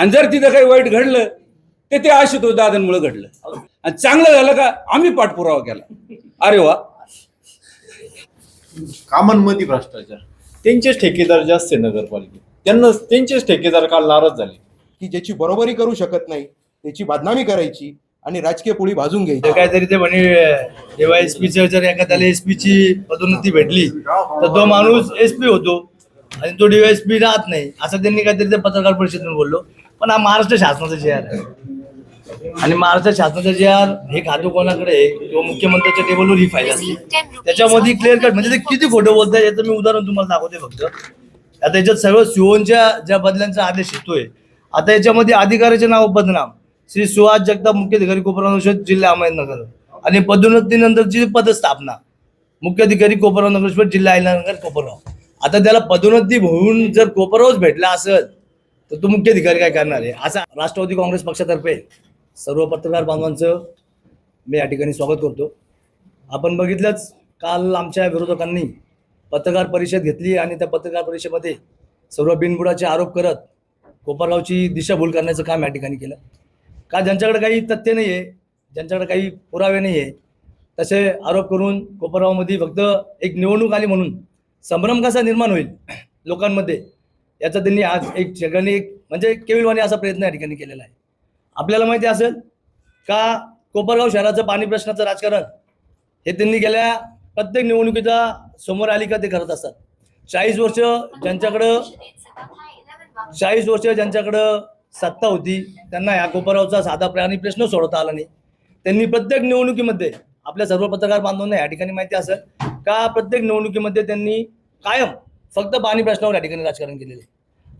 आणि जर तिथं काही वाईट घडलं ते ते आशुतोष दादांमुळे घडलं. आणि चांगलं झालं का आम्ही पाठपुरावा केला. अरे वा. कामांमध्ये भ्रष्टाचार. त्यांचेच ठेकेदार जास्त आहे नगरपालिकेत. त्यांना त्यांचेच ठेकेदार काल नाराज झाले. की ज्याची बरोबरी करू शकत नाही त्याची बदनामी करायची आणि राजकीय पोळी भाजून घ्यायची. काहीतरी ते म्हणे जेव्हा एसपीचं जर एखाद्याला एसपीची पदोन्नती भेटली तर तो माणूस एसपी होतो. आणि तो डीवायएसपी राहत नाही. असं त्यांनी काहीतरी ते पत्रकार परिषदेतून बोललो. पण हा महाराष्ट्र शासनाचा जे आर आहे. आणि महाराष्ट्र शासनाचा जे आर हे खातो कोणाकडे किंवा मुख्यमंत्र्याच्या टेबलवर ही फाईल असते. त्याच्यामध्ये क्लिअर कट म्हणजे ते किती खोटं बोलताय याचं मी उदाहरण तुम्हाला दाखवते फक्त. आता याच्यात सगळं सिओनच्या ज्या बदल्यांचा आदेश येतोय आता याच्यामध्ये अधिकाऱ्याचे नाव बदनाम. श्री सुहास जगताप मुख्याधिकारी कोपरा परिषद जिल्हा अहमदनगर. आणि पदोन्नतीनंतरची पदस्थापना. मुख्याधिकारी कोपराव नगर जिल्हा अहिल्यानगर कोपरगाव. आता त्याला पदोन्नती होऊन जर कोपरावच भेटला असेल तर तो मुख्य अधिकारी काय करणार आहे? असा राष्ट्रवादी काँग्रेस पक्षातर्फे सर्व पत्रकार बांधवांचं मी या ठिकाणी स्वागत करतो. आपण बघितलंच काल आमच्या विरोधकांनी पत्रकार परिषद घेतली आणि त्या पत्रकार परिषदेमध्ये सर्व बिनबुडाचे आरोप करत कोपरगावची दिशाभूल करण्याचं काम या ठिकाणी केलं. का ज्यांच्याकडे काही तथ्य नाही आहे ज्यांच्याकडे काही पुरावे नाही आहे तसे आरोप करून कोपरगावमध्ये फक्त एक निवडणूक आली म्हणून संभ्रम कसा निर्माण होईल लोकांमध्ये? याचा त्यांनी आज एक ठिकाणी एक म्हणजे केविलवाणी असा प्रयत्न या ठिकाणी केलेला आहे. आपल्याला माहिती असेल का कोपरगाव शहराचं पाणी प्रश्नाचं राजकारण हे त्यांनी गेल्या प्रत्येक निवडणुकीचा समोर आली का ते करत असतात. चाळीस वर्ष ज्यांच्याकडं चाळीस वर्ष ज्यांच्याकडं सत्ता होती त्यांना या कोपरगावचा साधा प्राणी प्रश्न सोडवता आला नाही. त्यांनी प्रत्येक निवडणुकीमध्ये आपल्या सर्व पत्रकार बांधवांना या ठिकाणी माहिती असेल का प्रत्येक निवडणुकीमध्ये त्यांनी कायम फक्त पाणी प्रश्नावर या ठिकाणी राजकारण केलेले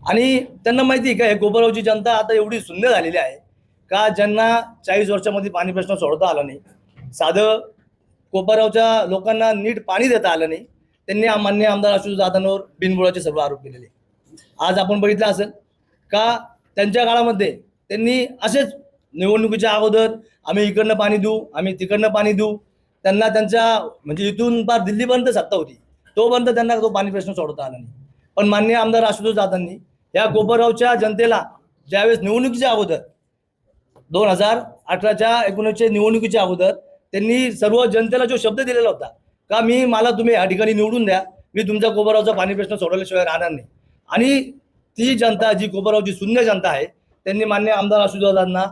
आणि त्यांना माहिती आहे का हे कोपरावची जनता आता एवढी सुंदर झालेली आहे का ज्यांना चाळीस वर्षामध्ये पाणी प्रश्न सोडता आला नाही. साधं कोपरावच्या लोकांना नीट पाणी देता आलं नाही. त्यांनी मान्य आमदार अशोक जाधवांवर बिनबुडाचे सर्व आरोप केलेले आज आपण बघितलं असेल का त्यांच्या काळामध्ये त्यांनी असेच निवडणुकीच्या अगोदर आम्ही इकडनं पाणी देऊ आम्ही तिकडनं पाणी देऊ त्यांना त्यांच्या म्हणजे इथून पार दिल्लीपर्यंत सत्ता होती. तोपर्यंत त्यांना तो पाणी प्रश्न सोडवता आला नाही. पण मान्य आमदार आशुतोष जाधवांनी या कोपरगावच्या जनतेला ज्यावेळेस निवडणुकीच्या अगोदर दोन हजार अठराच्या एकोणीसच्या निवडणुकीच्या अगोदर त्यांनी सर्व जनतेला जो शब्द दिलेला होता का मी मला तुम्ही या ठिकाणी निवडून द्या मी तुमच्या कोपरावचा पाणी प्रश्न सोडवल्याशिवाय राहणार नाही. आणि ती जनता जी कोपरावची शून्य जनता आहे त्यांनी मान्य आमदार आशुदादांना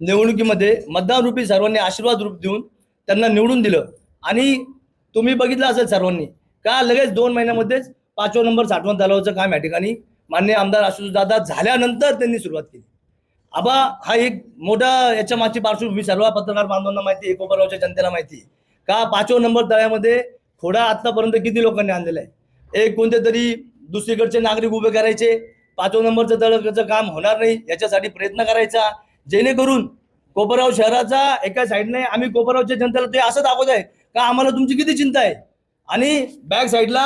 निवडणुकीमध्ये मतदान रूपी सर्वांनी आशीर्वाद रूप देऊन त्यांना निवडून दिलं. आणि तुम्ही बघितलं असेल सर्वांनी का लगेच दोन महिन्यामध्येच पाचवा नंबर साठवण तलावाचं काम या ठिकाणी मान्य आमदार आशुतोष दादा झाल्यानंतर त्यांनी सुरुवात केली. आबा हा एक मोठा याच्या मागची पार्श्वभूमी सर्व पत्रकार बांधवांना माहिती आहे कोपरगावच्या जनतेला माहिती आहे. का पाचवा नंबर तळ्यामध्ये खोडा आतापर्यंत किती लोकांनी आणलेला आहे? एक कोणते तरी दुसरीकडचे नागरिक उभे करायचे पाचवा नंबरचं तळाचं काम होणार नाही याच्यासाठी प्रयत्न करायचा जेणेकरून कोपरगाव शहराचा एका साईडने आम्ही कोपरगावच्या जनतेला ते असं दाखवत आहे का आम्हाला तुमची किती चिंता आहे? आणि बॅक साईडला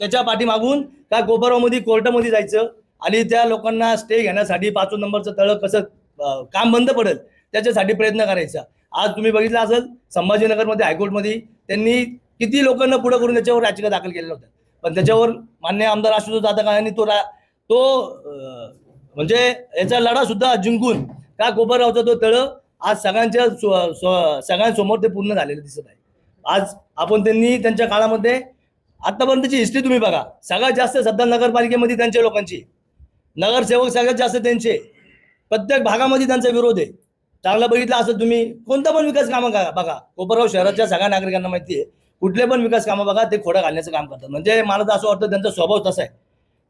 त्याच्या पाठीमागून त्या गोपारावमध्ये कोर्टामध्ये जायचं आणि त्या लोकांना स्टे घेण्यासाठी पाचवं नंबरचं तळ कसं काम बंद पडेल त्याच्यासाठी प्रयत्न करायचा. आज तुम्ही बघितलं असेल संभाजीनगरमध्ये हायकोर्टमध्ये त्यांनी किती लोकांना पुढे करून त्याच्यावर याचिका दाखल केलेल्या होत्या पण त्याच्यावर मान्य आमदार आशुतोष दादा यांनी तो रा- तो म्हणजे याचा लढा सुद्धा जिंकून का गोपारावचा तो तळ आज सगळ्यांच्या सगळ्यांसमोर ते पूर्ण झालेलं दिसत आहे. आज आपण त्यांनी त्यांच्या काळामध्ये आतापर्यंतची हिस्ट्री तुम्ही बघा. सगळ्यात जास्त सध्या नगरपालिकेमध्ये त्यांच्या लोकांची. नगरसेवक सगळ्यात जास्त त्यांचे. प्रत्येक भागामध्ये त्यांचा विरोध आहे. चांगलं बघितलं असं तुम्ही कोणता पण विकास कामं का बघा. कोपरगाव शहराच्या सगळ्या नागरिकांना माहिती आहे. कुठले पण विकास कामं बघा ते खोडा घालण्याचं काम करतात. म्हणजे मला तर असं वाटतं त्यांचा स्वभाव तसा आहे.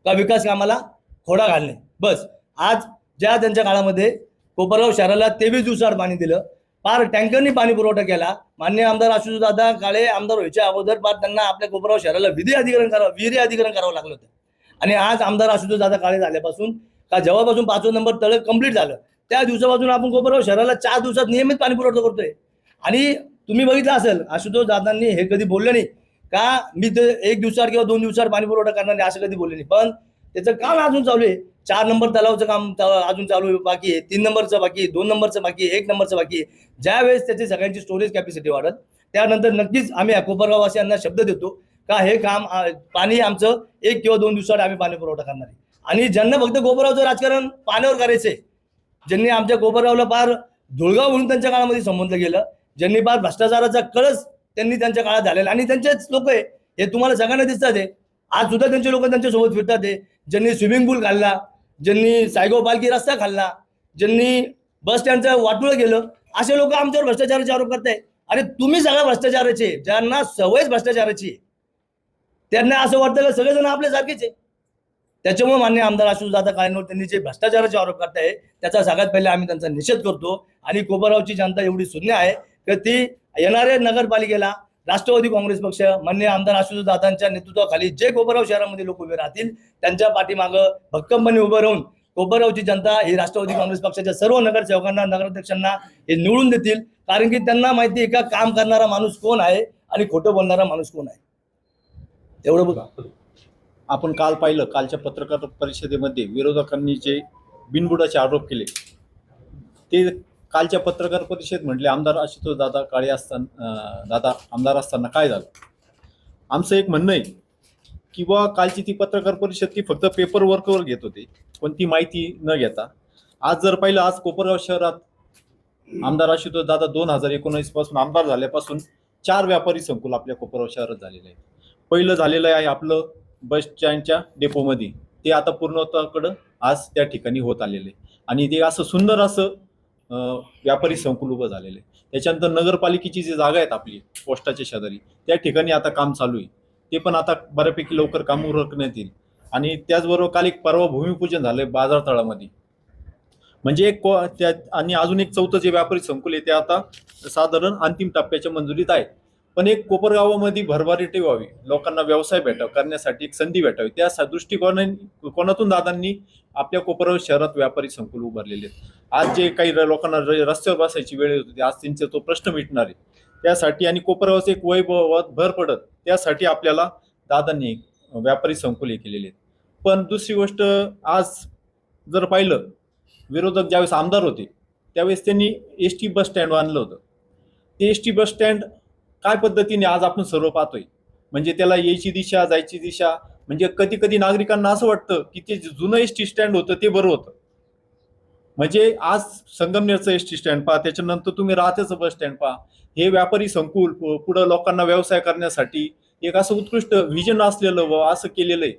का विकास कामाला खोडा घालणे. बस. आज ज्या त्यांच्या काळामध्ये कोपरगाव शहराला तेवीस दिवसाआड पाणी दिलं पार टँकरनी पाणी पुरवठा केला. मान्य आमदार आशुतोष दादा काळे आमदार व्हायच्या अगोदर पार त्यांना आपल्या कोपराव शहराला विधी अधिकरण करावं विहिरी अधिकरण करावं लागलं होतं. आणि आज आमदार आशुतोष दादा काळे झाल्यापासून का जेव्हापासून पाचवा नंबर तळ कंप्लीट झालं त्या दिवसापासून आपण कोपराव शहराला चार दिवसात नियमित पाणी पुरवठा करतोय. आणि तुम्ही बघितलं असेल आशुतोष दादांनी हे कधी बोलले नाही का मी ते एक दिवसावर किंवा दोन दिवसावर पाणी पुरवठा करणार नाही असं कधी बोलले नाही. पण त्याचं काम अजून चालू आहे. चार नंबर तलावचं काम अजून चालू बाकी आहे. तीन नंबरचं बाकी आहे दोन नंबरचं बाकी आहे एक नंबरचं बाकी आहे. ज्यावेळेस त्याची सगळ्यांची स्टोरेज कॅपॅसिटी वाढत त्यानंतर नक्कीच आम्ही कोपरगाववासियांना शब्द देतो का हे काम पाणी आमचं एक किंवा दोन दिवसात आम्ही पाणी पुरवठा करणार आहे. आणि ज्यांना फक्त कोपरगावचं राजकारण पाण्यावर करायचंय ज्यांनी आमच्या कोपरगावला फार धुळगाव म्हणून त्यांच्या काळामध्ये संबोधलं गेलं ज्यांनी फार भ्रष्टाचाराचा कळस त्यांनी त्यांच्या काळात झालेला आणि त्यांचेच लोक आहे हे तुम्हाला सगळ्यांना दिसतात आहे. आज सुद्धा त्यांचे लोक त्यांच्यासोबत फिरतात आहे. ज्यांनी स्विमिंग पूल घालला ज्यांनी सायगो पालखी रस्ता खाल्ला ज्यांनी बस स्टँडचं वाटूळ गेलं असे लोक आमच्यावर भ्रष्टाचाराचे आरोप करताय अरे तुम्ही सगळ्या भ्रष्टाचाराचे ज्यांना सवयच भ्रष्टाचाराची त्यांना असं वाटतं का सगळेजण आपल्यासारखेच आहे. त्याच्यामुळे मान्य आमदार आशुष दादा काळेंवर त्यांनी जे भ्रष्टाचाराचे आरोप करताय त्याचा सगळ्यात पहिले आम्ही त्यांचा निषेध करतो. आणि कोपरगावची जनता एवढी शून्य आहे की ती येणाऱ्या नगरपालिकेला राष्ट्रवादी काँग्रेस पक्ष मान्य आमदार आशुष दादांच्या नेतृत्वाखाली जे कोपरगाव शहरामध्ये लोक उभे राहतील त्यांच्या पाठीमागं भक्कमपणे उभं राहून कोपरगावची जनता ही राष्ट्रवादी काँग्रेस पक्षाच्या सर्व नगरसेवकांना नगराध्यक्षांना हे निवडून देतील. कारण की त्यांना माहिती आहे का काम करणारा माणूस कोण आहे आणि खोटं बोलणारा माणूस कोण आहे? एवढं बघा. आपण काल पाहिलं कालच्या पत्रकार परिषदेमध्ये विरोधकांनी जे बिनबुडाचे आरोप केले ते कालच्या पत्रकार परिषदेत म्हटले आमदार आशुतोष दादा काळे असताना दादा आमदार असताना काय झालं? आमचं एक म्हणणं आहे की बुवा कालची ती पत्रकार परिषद ती फक्त पेपर वर्कवर घेत होते कोणती माहिती न घेता आज जर पाहिलं आज कोपरगाव शहरात आमदार आशुतोष दादा दोन हजार एकोणीसपासून आमदार झाल्यापासून चार व्यापारी संकुल आपल्या कोपरगाव शहरात झालेले आहेत. पहिलं झालेलं आहे आपलं बस स्टँडच्या डेपोमध्ये ते आता पूर्णत्वाकडं आज त्या ठिकाणी होत आलेले आहे. आणि ते असं सुंदर असं व्यापारी संकुल उभं झालेलं आहे. त्याच्यानंतर नगरपालिकेची जी जागा आहेत आपली पोस्टाच्या शेजारी त्या ठिकाणी आता काम चालू आहे. ते पण आता बऱ्यापैकी लवकर काम उरकण्यात येईल. आणि त्याचबरोबर काल एक परवा भूमिपूजन झालंय आहे बाजारतळामध्ये. म्हणजे एक को- त्या आणि अजून एक चौथं जे व्यापारी संकुल आहे ते आता साधारण अंतिम टप्प्याच्या मंजुरीत आहे. पण एक कोपरगावामध्ये भरभराटी व्हावी लोकांना व्यवसाय भेटाव करण्यासाठी एक संधी भेटावी. त्या सा- दृष्टिकोना कोणातून दादांनी आपल्या कोपरगाव शहरात व्यापारी संकुल उभारलेले आहेत. आज जे काही र- लोकांना र- रस्त्यावर बसायची वेळ येत होती आज त्यांचा तो प्रश्न मिटणार आहे. त्यासाठी आणि कोपरगावचं एक वैभवात भर पडत त्यासाठी आपल्याला दादांनी एक व्यापारी संकुल हे केलेले आहेत. पण दुसरी गोष्ट आज जर पाहिलं विरोधक ज्यावेळेस आमदार होते त्यावेळेस त्यांनी एस टी बस स्टँड आणलं होतं. ते एस टी बस स्टँड काय पद्धतीने आज आपण सर्व पाहतोय? म्हणजे त्याला यायची दिशा जायची दिशा म्हणजे कधी कधी नागरिकांना असं वाटतं की ते जुनं एस टी स्टँड होतं ते बरं होतं. म्हणजे आज संगमनेरचं एस टी स्टँड पहा त्याच्यानंतर तुम्ही राहतेचं बस स्टँड पहा. हे व्यापारी संकुल पुढं लोकांना व्यवसाय करण्यासाठी एक असं उत्कृष्ट व्हिजन असलेलं व असं केलेलं आहे.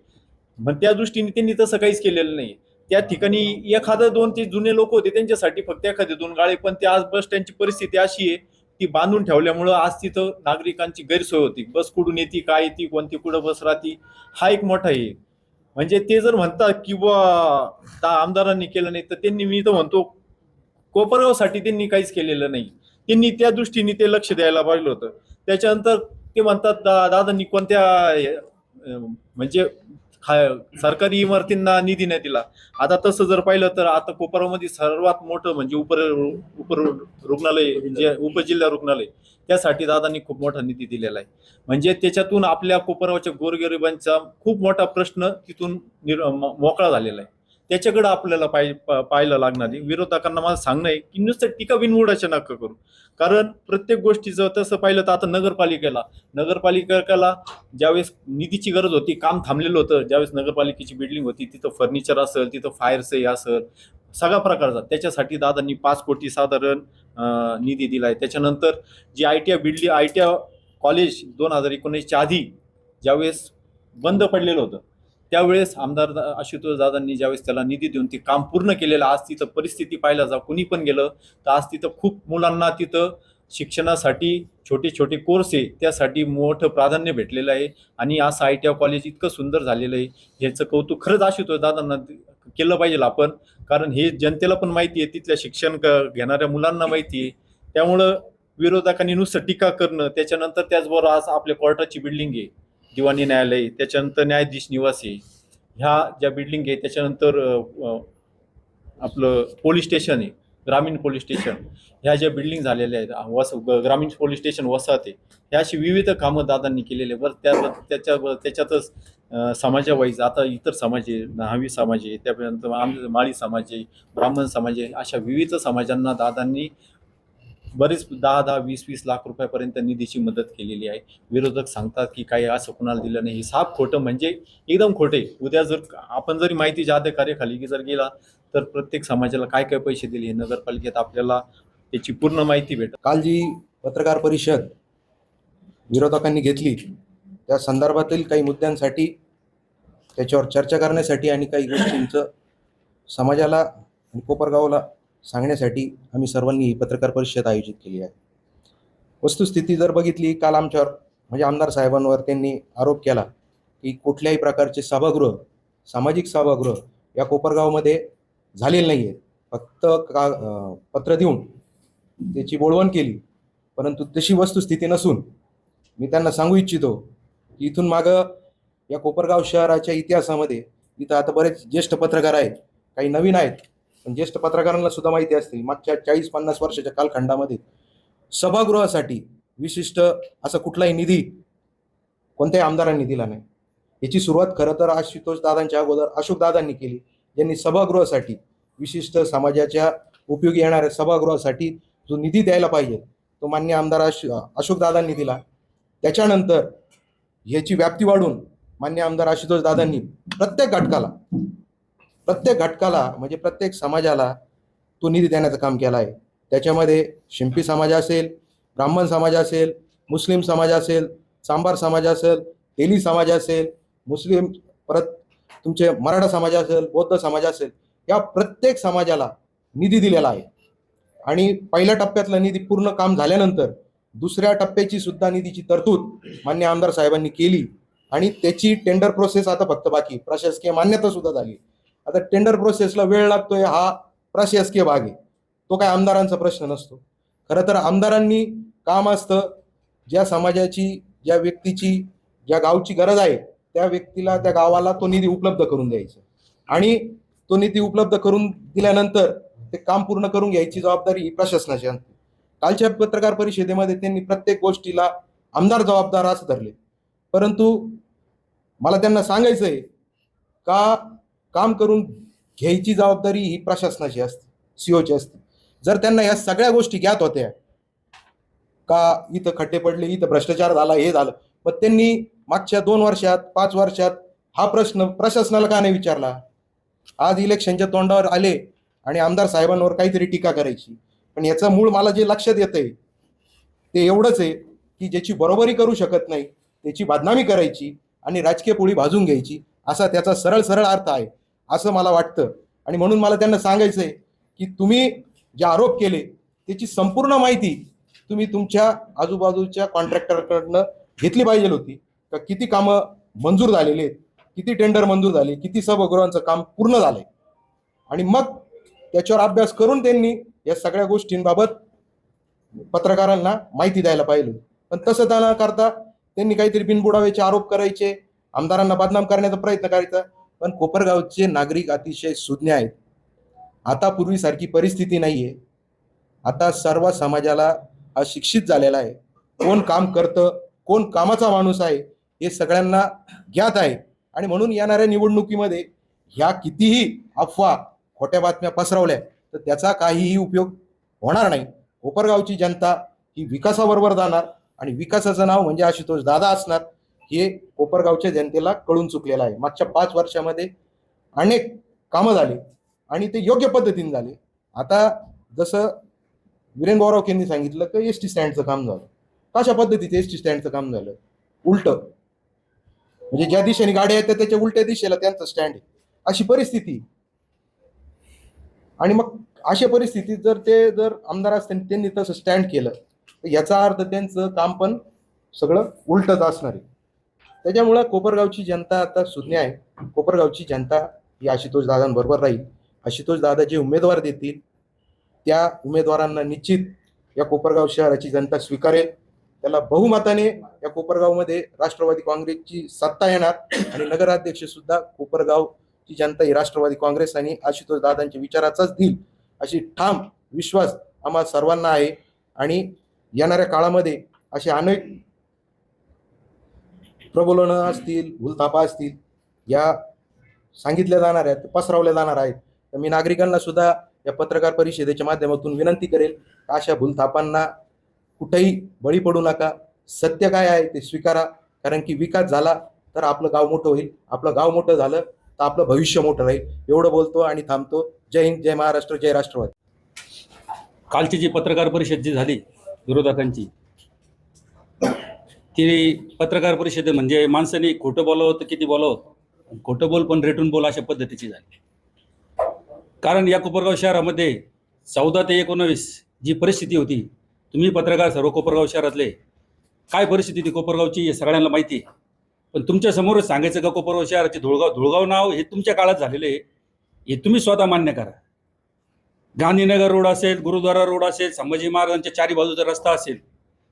मग त्या दृष्टीने त्यांनी तसं काहीच केलेलं नाही. त्या ठिकाणी एखादं दोन ते जुने लोक होते त्यांच्यासाठी फक्त एखादे दोन गाळे पण ते आज बस स्टँडची परिस्थिती अशी आहे ती बांधून ठेवल्यामुळं आज तिथं नागरिकांची गैरसोय होती. बस कुठून येते काय येते कोणती कुठं बस राहते हा एक मोठा आहे म्हणजे ते जर म्हणतात की बुवा आमदारांनी केलं नाही तर त्यांनी मी तर म्हणतो कोपरगावसाठी त्यांनी काहीच केलेलं नाही. त्यांनी त्या दृष्टीने ते लक्ष द्यायला पाहिलं होतं. त्याच्यानंतर ते म्हणतात दा दादांनी कोणत्या म्हणजे खा- सरकारी इमारतींना निधी नाही दिला. आता तसं जर पाहिलं तर आता कोपरामध्ये सर्वात मोठं म्हणजे उपर उपर रुग्णालय जे उपजिल्हा रुग्णालय त्यासाठी दादांनी खूप मोठा निधी दिलेला आहे. म्हणजे त्याच्यातून आपल्या कोपरावच्या गोरगरिबांचा खूप मोठा प्रश्न तिथून मोकळा झालेला आहे. त्याच्याकडे आपल्याला पाय पाहायला लागणार आहे. विरोधकांना मला सांगणं आहे की नुसतं टीका बिनमुडाच्या नका करू. कारण प्रत्येक गोष्टीचं तसं पाहिलं तर आता नगरपालिकेला नगरपालिकेला ज्यावेळेस निधीची गरज होती काम थांबलेलं होतं ज्यावेळेस नगरपालिकेची बिल्डिंग होती तिथं फर्निचर असेल तिथं फायरचे असेल सगळ्या प्रकारचा त्याच्यासाठी दादांनी पाच कोटी साधारण निधी निधी दिलाय. त्याच्यानंतर G I T I building I T I college दोन हजार एकोणीसच्या आधी ज्यावेळेस बंद पडलेलं होतं त्यावेळेस आमदार आशुतोष दादांनी ज्यावेळेस त्याला निधी देऊन ते काम पूर्ण केलेलं आज तिथं परिस्थिती पाहिला जा कुणी पण गेलं तर आज तिथं खूप मुलांना तिथं शिक्षणासाठी छोटे छोटे कोर्स आहे त्यासाठी मोठं प्राधान्य भेटलेलं आहे आणि असं आय टी आय कॉलेज इतकं सुंदर झालेलं आहे. ह्याचं कौतुक खरंच आशुतोष दादांना केलं पाहिजे आपण कारण हे जनतेला पण माहिती आहे तिथल्या शिक्षण क- घेणाऱ्या मुलांना माहिती आहे. त्यामुळं विरोधकांनी नुसतं टीका करणं त्याच्यानंतर त्याचबरोबर आज आपल्या कोर्टाची बिल्डिंग आहे. दिवाणी न्यायालय त्याच्यानंतर न्यायाधीश निवासी ह्या ज्या बिल्डिंग आहे त्याच्यानंतर आपलं पोलीस स्टेशन आहे ग्रामीण पोलीस स्टेशन ह्या ज्या बिल्डिंग झालेल्या आहेत वस ग्रामीण पोलीस स्टेशन वसाहत आहे. ह्या अशी विविध कामं दादांनी केलेले बरं त्या त्याच्या त्याच्यातच समाजावाईज आता इतर समाज आहे न्हावी समाज आहे त्यापर्यंत आम माळी समाज आहे ब्राह्मण समाज आहे अशा विविध समाजांना दादांनी बरेच दहा दहा वीस वीस लाख रुपयापर्यंत निधीची मदत केलेली आहे. विरोधक सांगतात की काही असं कुणाला दिलं नाही. हे साफ खोटं म्हणजे एकदम खोटे. उद्या जर आपण जरी माहिती माहितीच्या कार्याखाली की जर गेला तर प्रत्येक समाजाला काय काय पैसे दिले? हे नगरपालिकेत आपल्याला त्याची पूर्ण माहिती भेट काल जी पत्रकार परिषद विरोधकांनी घेतली त्या संदर्भातील काही मुद्द्यांसाठी त्याच्यावर चर्चा करण्यासाठी आणि काही गोष्टींचं समाजाला आणि कोपरगावला सांगण्यासाठी आम्ही सर्वांनी ही पत्रकार परिषद आयोजित केली आहे. वस्तुस्थिती जर बघितली काल आमच्यावर म्हणजे आमदार साहेबांवर त्यांनी आरोप केला की कुठल्याही प्रकारचे सभागृह सामाजिक सभागृह या कोपरगावमध्ये झालेले नाही आहेत फक्त का पत्र देऊन त्याची बोळवण केली. परंतु तशी वस्तुस्थिती नसून मी त्यांना सांगू इच्छितो की इथून मागं या कोपरगाव शहराच्या इतिहासामध्ये इथं आता बरेच ज्येष्ठ पत्रकार आहेत काही नवीन आहेत पण ज्येष्ठ पत्रकारांना सुद्धा माहिती असतील मागच्या चाळीस पन्नास वर्षाच्या कालखंडामध्ये सभागृहासाठी विशिष्ट असा कुठलाही निधी कोणत्याही आमदारांनी दिला नाही. याची सुरुवात खरं तर आशुतोष दादांच्या अगोदर अशोक दादांनी केली ज्यांनी सभागृहासाठी विशिष्ट समाजाच्या उपयोगी येणाऱ्या सभागृहासाठी जो निधी द्यायला पाहिजे तो मान्य आमदार अशोक दादांनी दिला. त्याच्यानंतर ह्याची व्याप्ती वाढून मान्य आमदार आशुतोष दादांनी प्रत्येक घटकाला प्रत्येक घटकाला म्हणजे प्रत्येक समाजाला तो निधी देण्याचं काम केलं आहे त्याच्यामध्ये शिंपी समाज असेल ब्राह्मण समाज असेल मुस्लिम समाज असेल सांबार समाज असेल तेली समाज असेल मुस्लिम परत तुमचे मराठा समाज असेल बौद्ध समाज असेल या प्रत्येक समाजाला निधी दिलेला आहे. आणि पहिल्या टप्प्यातला निधी पूर्ण काम झाल्यानंतर दुसऱ्या टप्प्याची सुद्धा निधीची तरतूद मान्य आमदार साहेबांनी केली. आणि त्याची टेंडर प्रोसेस आता फक्त बाकी प्रशासकीय मान्यता सुद्धा झाली. आता टेंडर प्रोसेसला वेळ लागतोय हा प्रशासकीय भाग आहे. तो काय आमदारांचा प्रश्न नसतो. खरं तर आमदारांनी काम असतं ज्या समाजाची ज्या व्यक्तीची ज्या गावची गरज आहे त्या व्यक्तीला त्या गावाला तो निधी उपलब्ध करून द्यायचा. आणि तो निधी उपलब्ध करून दिल्यानंतर ते काम पूर्ण करून घ्यायची जबाबदारी ही प्रशासनाची असते. कालच्या पत्रकार परिषदेमध्ये त्यांनी प्रत्येक गोष्टीला आमदार जबाबदार असं धरले. परंतु मला त्यांना सांगायचं आहे का काम करून घ्यायची जबाबदारी ही प्रशासनाची असते सीओची असते. जर त्यांना या सगळ्या गोष्टी ज्ञात होत्या का इथं खड्डे पडले इथं भ्रष्टाचार झाला हे झालं पण त्यांनी मागच्या दोन वर्षात पाच वर्षात हा प्रश्न प्रशासनाला का नाही विचारला? आज इलेक्शनच्या तोंडावर आले आणि आमदार साहेबांवर काहीतरी टीका करायची. पण याचं मूळ मला जे लक्षात येतंय ते एवढंच आहे की ज्याची बरोबरी करू शकत नाही त्याची बदनामी करायची आणि राजकीय पोळी भाजून घ्यायची असा त्याचा सरळ सरळ अर्थ आहे. असं मला वाटतं. आणि म्हणून मला त्यांना सांगायचं आहे की तुम्ही जे आरोप केले त्याची संपूर्ण माहिती तुम्ही तुमच्या आजूबाजूच्या कॉन्ट्रॅक्टरकडनं घेतली पाहिजे होती. का किती कामं मंजूर झालेली आहेत किती टेंडर मंजूर झाले किती सभागृहांचं काम पूर्ण झालंय. आणि मग त्याच्यावर अभ्यास करून त्यांनी या सगळ्या गोष्टींबाबत पत्रकारांना माहिती द्यायला पाहिजे पण तसं त्यांना न करता त्यांनी काहीतरी बिनबुडावेचे आरोप करायचे आमदारांना बदनाम करण्याचा प्रयत्न करायचा पण कोपरगावचे नागरिक अतिशय सुज्ञ आहेत. आता पूर्वीसारखी परिस्थिती नाही आहे आता सर्व समाजाला अशिक्षित झालेला आहे. कोण काम करतं कोण कामाचा माणूस आहे हे सगळ्यांना ज्ञात आहे. आणि म्हणून येणाऱ्या निवडणुकीमध्ये ह्या कितीही अफवा खोट्या बातम्या पसरवल्या तर त्याचा काहीही उपयोग होणार नाही. कोपरगावची जनता ही विकासाबरोबर जाणार आणि विकासाचं नाव म्हणजे आशुतोष दादा असणार. हे कोपरगावच्या जनतेला कळून चुकलेलं आहे. मागच्या पाच वर्षामध्ये अनेक कामं झाली आणि ते योग्य पद्धतीने झाले. आता जसं वीरेन गौरव यांनी सांगितलं की एस टी स्टँडचं काम झालं. कशा पद्धतीचं एस टी स्टँडचं काम झालं? उलट. म्हणजे ज्या दिशेने गाड्या येतात त्याच्या उलट्या दिशेला त्यांचं स्टँड आहे. अशी परिस्थिती. आणि मग अशा परिस्थितीत जर ते जर आमदार असते त्यांनी तसं स्टँड केलं तर याचा अर्थ त्यांचं काम पण सगळं उलटच असणार आहे. त्याच्यामुळं कोपरगावची जनता आता सुज्ञ आहे. कोपरगावची जनता ही आशुतोष दादांबरोबर राहील. आशुतोष दादा जे उमेदवार देतील त्या उमेदवारांना निश्चित या कोपरगाव शहराची जनता स्वीकारेल. त्याला बहुमताने या कोपरगावमध्ये राष्ट्रवादी काँग्रेसची सत्ता येणार आणि नगराध्यक्ष सुद्धा कोपरगावची जनता ही राष्ट्रवादी काँग्रेस आणि आशुतोष दादांच्या विचाराचाच देईल अशी ठाम विश्वास आम्हा सर्वांना आहे. आणि येणाऱ्या काळामध्ये असे अनेक प्रबोलनं असतील भूलथापा असतील या सांगितल्या जाणार आहेत पसरवल्या जाणार आहेत तर मी नागरिकांना सुद्धा या पत्रकार परिषदेच्या माध्यमातून विनंती करेल का अशा भूलथापांना कुठेही बळी पडू नका. सत्य काय आहे ते स्वीकारा कारण की विकास झाला तर आपलं गाव मोठं होईल. आपलं गाव मोठं झालं तर आपलं भविष्य मोठं राहील. एवढं बोलतो आणि थांबतो. जय हिंद जय महाराष्ट्र जय राष्ट्रवाद. कालची जी पत्रकार परिषद जी झाली विरोधकांची ती पत्रकार परिषद म्हणजे माणसाने खोटं बोलावं तर किती बोलावं? खोटं बोल पण रेटून बोल अशा पद्धतीची झाली. कारण या कोपरगाव शहरामध्ये चौदा ते एकोणवीस जी परिस्थिती होती तुम्ही पत्रकार सर्व कोपरगाव शहरातले काय परिस्थिती होती कोपरगावची हे सगळ्यांना माहिती आहे. पण तुमच्यासमोरच सांगायचं का कोपरगाव शहराचे धुळगाव धुळगाव नाव हे तुमच्या काळात झालेलं आहे. हे तुम्ही स्वतः मान्य करा. गांधीनगर रोड असेल गुरुद्वारा रोड असेल संभाजी महाराजांच्या चारी बाजूचा रस्ता असेल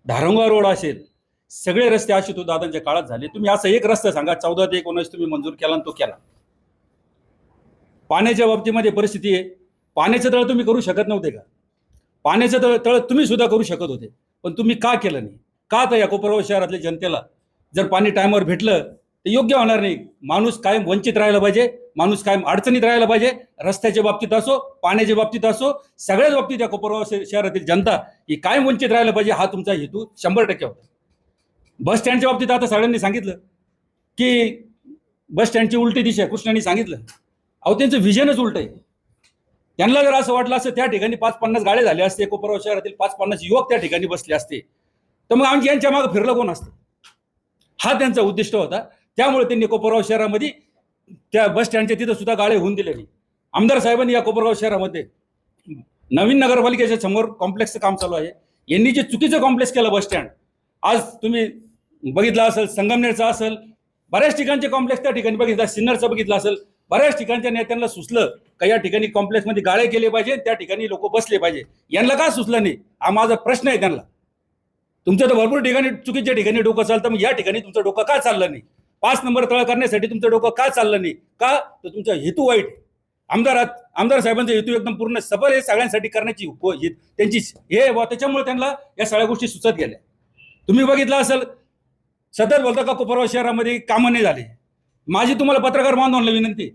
धारंगा रोड असेल सगळे रस्ते असे तो दादांच्या काळात झाले. तुम्ही असं एक रस्ता सांगा चौदा ते एकोणीस तुम्ही मंजूर केला आणि तो केला. पाण्याच्या बाबतीमध्ये परिस्थिती आहे. पाण्याचं तळ तुम्ही करू शकत नव्हते का? पाण्याचं तळ तळ तुम्ही सुद्धा करू शकत होते. पण तुम्ही का केलं नाही? का तर या कोपरगाव शहरातल्या जनतेला जर पाणी टायमावर भेटलं तर योग्य होणार नाही. माणूस कायम वंचित राहायला पाहिजे माणूस कायम अडचणीत राहायला पाहिजे. रस्त्याच्या बाबतीत असो पाण्याच्या बाबतीत असो सगळ्याच बाबतीत या कोपरगाव शहरातील जनता ही कायम वंचित राहायला पाहिजे हा तुमचा हेतू शंभर टक्के होता. बस स्टँडच्या बाबतीत आता सगळ्यांनी सांगितलं की बस स्टँडची उलटी दिशा कृष्णांनी सांगितलं. अहो त्यांचं व्हिजनच उलट आहे. त्यांना जर असं वाटलं असतं त्या ठिकाणी पाच पन्नास गाड्या झाल्या असते कोपरगाव शहरातील पाच पन्नास युवक त्या ठिकाणी बसले असते तर मग आमची यांच्या मागे फिरलं कोण असतं? हा त्यांचा उद्दिष्ट होता. त्यामुळे त्यांनी कोपरगाव शहरामध्ये त्या बस स्टँडच्या तिथं सुद्धा गाळे होऊन दिले नाही आमदार साहेबांनी या कोपरगाव शहरामध्ये नवीन नगरपालिकेच्या समोर कॉम्प्लेक्सचं काम चालू आहे. यांनी जे चुकीचं कॉम्प्लेक्स केलं बस स्टँड आज तुम्ही बघितला असेल संगमनेरचा असेल बऱ्याच ठिकाणचे कॉम्प्लेक्स त्या ठिकाणी बघितलं सिन्नरचं बघितलं असेल बऱ्याच ठिकाणच्या नेत्यांना सुचलं का या ठिकाणी कॉम्प्लेक्समध्ये गाळे केले पाहिजे त्या ठिकाणी लोक बसले पाहिजे. यांना का सुचलं नाही? हा माझा प्रश्न आहे त्यांना. तुमच्या तर भरपूर ठिकाणी चुकीच्या ठिकाणी डोकं चालतं मग या ठिकाणी तुमचं डोकं का चाललं नाही? पाच नंबर तळ करण्यासाठी तुमचं डोकं का चाललं नाही? का? तर तुमचा हेतू वाईट आमदारात आमदार साहेबांचा हेतू एकदम पूर्ण सफल हे सगळ्यांसाठी करण्याची हे- त्यांची हे व त्याच्यामुळे त्यांना या सगळ्या गोष्टी सुचत गेल्या. तुम्ही बघितलं असेल सतत बोलता का कोपरगाव शहरामध्ये कामं नाही झाले? माझी तुम्हाला पत्रकार बांधवांना विनंती.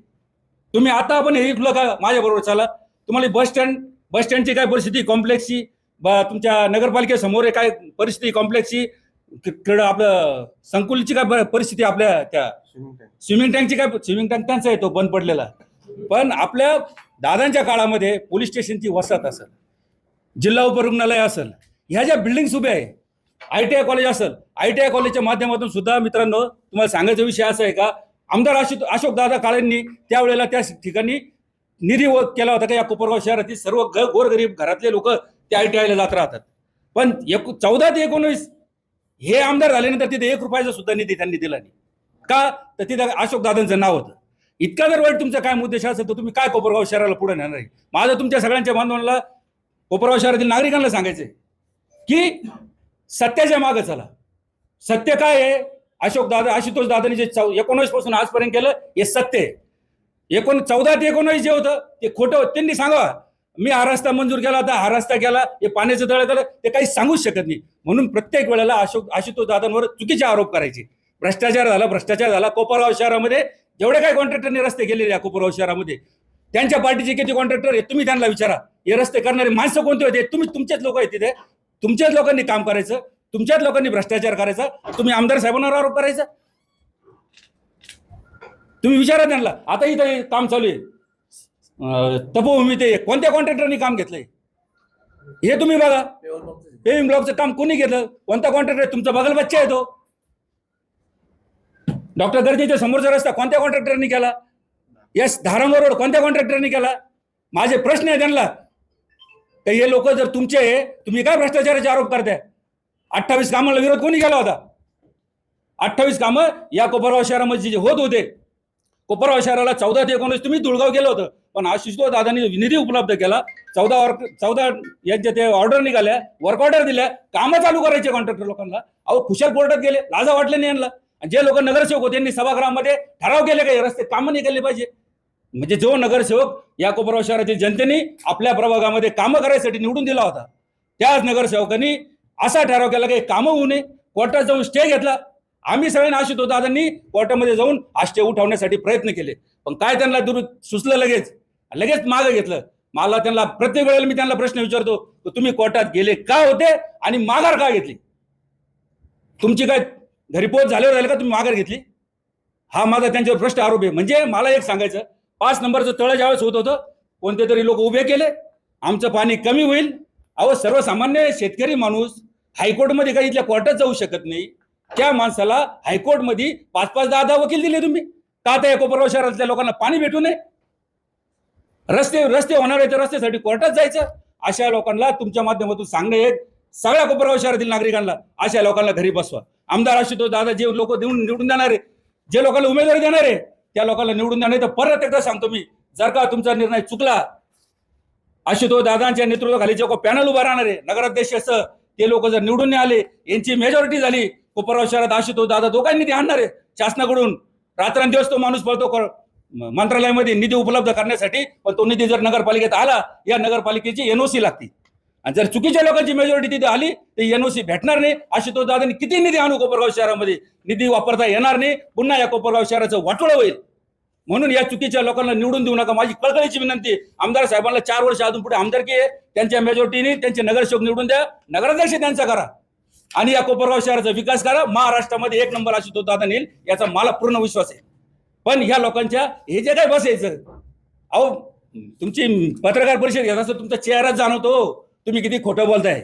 तुम्ही आता आपण हे का माझ्याबरोबर चाला? तुम्हाला बस स्टँड बस स्टँडची काय परिस्थिती कॉम्प्लेक्सची? बा तुमच्या नगरपालिकेसमोर आहे काय परिस्थिती कॉम्प्लेक्सची? क- कडं आपलं संकुलची काय परिस्थिती आपल्या त्या? स्विमिंग टँकची काय स्विमिंग टँक त्यांचा आहे तो बंद पडलेला. पण आपल्या दादांच्या काळामध्ये पोलीस स्टेशनची वसाहत असेल जिल्हा उपरुग्णालय असेल ह्या ज्या बिल्डिंग्स उभ्या आहे आय टी आय कॉलेज असेल. आय टी आय कॉलेजच्या माध्यमातून सुद्धा मित्रांनो तुम्हाला सांगायचा विषय असा आहे का आमदार अशोक अशोक दादा काळेंनी त्यावेळेला त्या ठिकाणी निधी केला होता का या कोपरगाव शहरातील सर्व ग गोरगरीब घरातले लोक त्या आय टी आयला जात राहतात. पण एक चौदा ते एकोणवीस हे आमदार झाल्यानंतर तिथे एक रुपयाचा सुद्धा निधी त्यांनी दिला नाही. का? तर तिथे अशोक दादांचं नाव होतं. इतका जर वाईट तुमचा काय उद्देश असेल तर तुम्ही काय कोपरगाव शहराला पुढे नेणार आहे? माझं तुमच्या सगळ्यांच्या बांधवांना कोपरगाव शहरातील नागरिकांना सांगायचंय की सत्याच्या मागं चला. सत्य काय आहे? अशोक दादा आशुतोष दादानी जे चौ एकोणीसपासून आजपर्यंत केलं हे सत्य आहे. एकोण चौदा ते एकोणीस जे होतं ते खोटं त्यांनी सांगा मी हा रस्ता मंजूर केला होता हा रस्ता केला हे पाण्याचं तळ झालं ते काही सांगूच शकत नाही. म्हणून प्रत्येक वेळेला अशोक आशुतोष दादांवर चुकीचे आरोप करायचे. भ्रष्टाचार झाला भ्रष्टाचार झाला. कोपरगाव शहरामध्ये जेवढे काही कॉन्ट्रॅक्टरने रस्ते केलेले या कोपरगाव शहरामध्ये त्यांच्या पार्टीचे किती कॉन्ट्रॅक्टर आहेत तुम्ही त्यांना विचारा. हे रस्ते करणारे माणसं कोणते होते? तुम्ही तुमचेच लोक आहेत तिथे. तुमच्याच लोकांनी काम करायचं तुमच्याच लोकांनी भ्रष्टाचार करायचा तुम्ही आमदार साहेबांवर आरोप करायचा. तुम्ही विचारा त्यांना आता इथं काम चालू आहे. तपोभूमी ते कोणत्या कॉन्ट्रॅक्टरनी काम घेतलंय? हे तुम्ही बघा. पेविंग ब्लॉकचं काम कोणी घेतलं? कोणता कॉन्ट्रॅक्टर तुमचा बगल बच्चा आहे तो. डॉक्टर गर्जेच्या समोरचा रस्ता कोणत्या कॉन्ट्रॅक्टरनी केला? यस धारांग रोड कोणत्या कॉन्ट्रॅक्टरनी केला? माझे प्रश्न आहे त्यांना. तर हे लोक जर तुमचे तुम्ही काय भ्रष्टाचाराचे आरोप करताय? अठ्ठावीस कामाला विरोध कोणी केला होता? अठ्ठावीस कामं या कोपरगाव शहरामध्ये जे होत होते. कोपरगाव शहराला चौदा ते एकोणीस तुम्ही दुळगाव गेलं होतं. पण आशिष दादानी निधी उपलब्ध केला चौदा वर्क चौदा यांच्या ते ऑर्डर निघाल्या वर्क ऑर्डर दिल्या कामं चालू करायचे कॉन्ट्रॅक्टर लोकांना. अहो खुशाल कोर्टात गेले लाजा वाटले नाही यांना. आणि जे लोक नगरसेवक होते त्यांनी सभागृहामध्ये ठराव केले काही रस्ते कामं नाही केले पाहिजे? म्हणजे जो नगरसेवक या कोपरगाव शहरातील जनतेने आपल्या प्रभागामध्ये कामं करायसाठी निवडून दिला होता त्याच नगरसेवकांनी असा ठराव केला की कामं होऊ नये कोर्टात जाऊन स्टे घेतला. आम्ही सगळ्यांना आशित दादांनी कोर्टामध्ये जाऊन हा स्टे उठवण्यासाठी प्रयत्न केले. पण काय त्यांना दूर सुचलं लगेच? लगेच मागं घेतलं. मला त्यांना प्रत्येक वेळेला मी त्यांना प्रश्न विचारतो तुम्ही कोर्टात गेले का होते आणि माघार का घेतली? तुमची काय घरी पोच झाल्यावर राहिले का तुम्ही माघार घेतली? हा माझा त्यांच्यावर भ्रष्ट आरोप आहे. म्हणजे मला एक सांगायचं पाच नंबरचं तळ ज्यावेळेस होत होतं कोणते तरी लोक उभे केले. आमचं पाणी कमी होईल. अहो सर्वसामान्य शेतकरी माणूस हायकोर्टमध्ये काही इथल्या कोर्टात जाऊ शकत नाही. त्या माणसाला हायकोर्टमध्ये पाच पाच दहा दहा वकील दिले तुम्ही. का आता या शहरातल्या लोकांना पाणी भेटू नये? रस्ते रस्ते होणार आहे तर रस्त्यासाठी कोर्टात जायचं. अशा लोकांना तुमच्या माध्यमातून सांगणे एक सगळ्या कोपरगाव शहरातील नागरिकांना अशा लोकांना घरी बसवा. आमदार आशुतोष दादा जे लोक निवडून निवडून देणार. आहे जे लोकांना उमेदवारी देणार आहे त्या लोकांना निवडून द्या नाही तर परत एकदा सांगतो मी जर का तुमचा निर्णय चुकला आशुतोष दादांच्या नेतृत्वाखाली जे पॅनल उभा राहणार आहे. नगराध्यक्ष असं ते लोक जर निवडून नाही आले यांची मेजॉरिटी झाली कोपरगाव शहरात आशुतोष दादा दोघांनी निधी आणणार आहे शासनाकडून. रात्रंदिवस तो माणूस पळतो कर- मंत्रालयामध्ये निधी उपलब्ध करण्यासाठी पण तो निधी जर नगरपालिकेत आला या नगरपालिकेची एनओसी लागते. आणि जर चुकीच्या लोकांची मेजॉरिटी तिथे आली तर एनओसी भेटणार नाही. आशुतोष दादांनी किती निधी आणू कोपरगाव शहरामध्ये? निधी वापरता येणार नाही. पुन्हा या कोपरगाव शहराचं वाटोळं होईल. म्हणून या चुकीच्या लोकांना निवडून देऊ नका. माझी कळकळीची विनंती आमदार साहेबांना चार वर्ष अजून पुढे आमदारकी आहे त्यांच्या मेजॉरिटीने त्यांचे नगरसेवक निवडून द्या. नगराध्यक्ष त्यांचा करा. आणि या कोपरगाव शहराचा विकास करा. महाराष्ट्रामध्ये एक नंबर अशी तो दादा नेईल याचा मला पूर्ण विश्वास आहे. पण ह्या लोकांच्या हे जे काय बसायचं अहो तुमची पत्रकार परिषद घेत असं तुमचा चेहराच जाणवतो. तुम्ही किती खोटं बोलताय.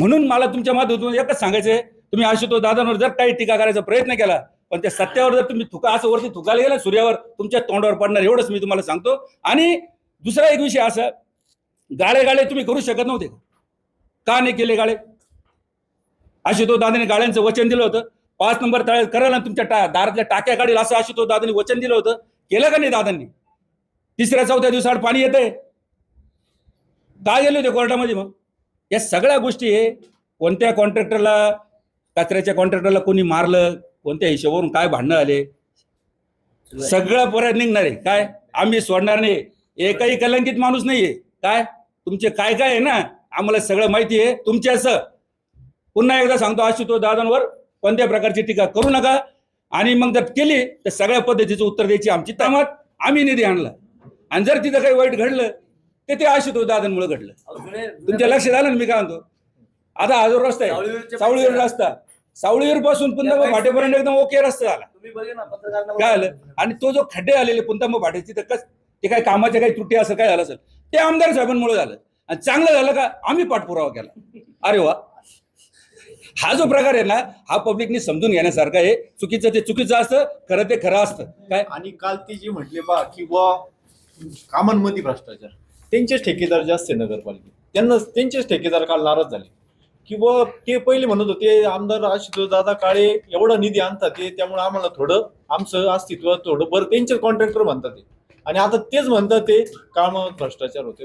म्हणून मला तुमच्या माध्यमातून एकच सांगायचं आहे तुम्ही आशुतोष दादांवर जर काही टीका करायचा प्रयत्न केला पण त्या सत्यावर जर तुम्ही थुका असं वरती थुकायला गेला सूर्यावर तुमच्या तोंडावर पडणार एवढंच मी तुम्हाला सांगतो. आणि दुसरा एक विषय असा गाळे गाळे तुम्ही करू शकत नव्हते. का? नाही केले गाळे? आशुतोष दादाने गाड्यांचं वचन दिलं होतं. पाच नंबर तळ करा ना तुमच्या टा दारातल्या टाक्या काढील असं आशुतोष दादांनी वचन दिलं होतं. केलं का नाही दादांनी? तिसऱ्या चौथ्या दिवसाआड पाणी येतंय. का गेले होते कोर्टामध्ये मग? या सगळ्या गोष्टी हे कोणत्या कॉन्ट्रॅक्टरला कचऱ्याच्या कॉन्ट्रॅक्टरला कोणी मारलं? कोणत्या हिशोबावरून काय भांडणं आले? सगळं परत निघणार. आहे काय? आम्ही सोडणार नाही. एकही कलंकित माणूस नाहीये. काय? तुमचे काय काय आहे ना? आम्हाला सगळं माहिती आहे. तुमचे असं. पुन्हा एकदा सांगतो आशुतोष दादांवर कोणत्या प्रकारची टीका करू नका. आणि मग जर केली तर सगळ्या पद्धतीचं उत्तर द्यायची आमची तामात. आम्ही निधी आणला. आणि जर तिथं काही वाईट घडलं ते ते आशुतोष दादांमुळे घडलं. तुमच्या लक्षात आलं ना मी काय म्हणतो? आता हा जो रस्ता आहे सावळीवर रस्ता. सावळीवर पासून पुन्हा भाटेपर्यंत एकदम ओके रस्ता झाला तुम्ही बघा ना पत्रकारांना काय आलं? आणि तो जो खड्डे आलेले पुंतांब भाटेची तर कस ते काय कामाच्या काही त्रुटी असं काय झालं असेल? ते आमदार साहेबांमुळे झालं. आणि चांगलं झालं का? आम्ही पाठपुरावा केला. अरे वा. हा जो प्रकार आहे ना हा पब्लिकनी समजून घेण्यासारखा आहे. चुकीचं ते चुकीचं असतं खरं ते खरं असतं. काय? आणि काल ते जे म्हटले बा की बुवा कामांमध्ये भ्रष्टाचार. त्यांचेच ठेकेदार जास्त नगरपालिकेत. त्यांना त्यांचेच ठेकेदार काल नाराज झाले. किंवा ते पहिले म्हणत होते आमदार आशुतोष दादा काळे एवढा निधी आणतात ते त्यामुळे आम्हाला थोडं आमचं अस्तित्व थोडं बरं त्यांचे कॉन्ट्रॅक्टर म्हणतात ते. आणि आता तेच म्हणतात ते काम भ्रष्टाचार होते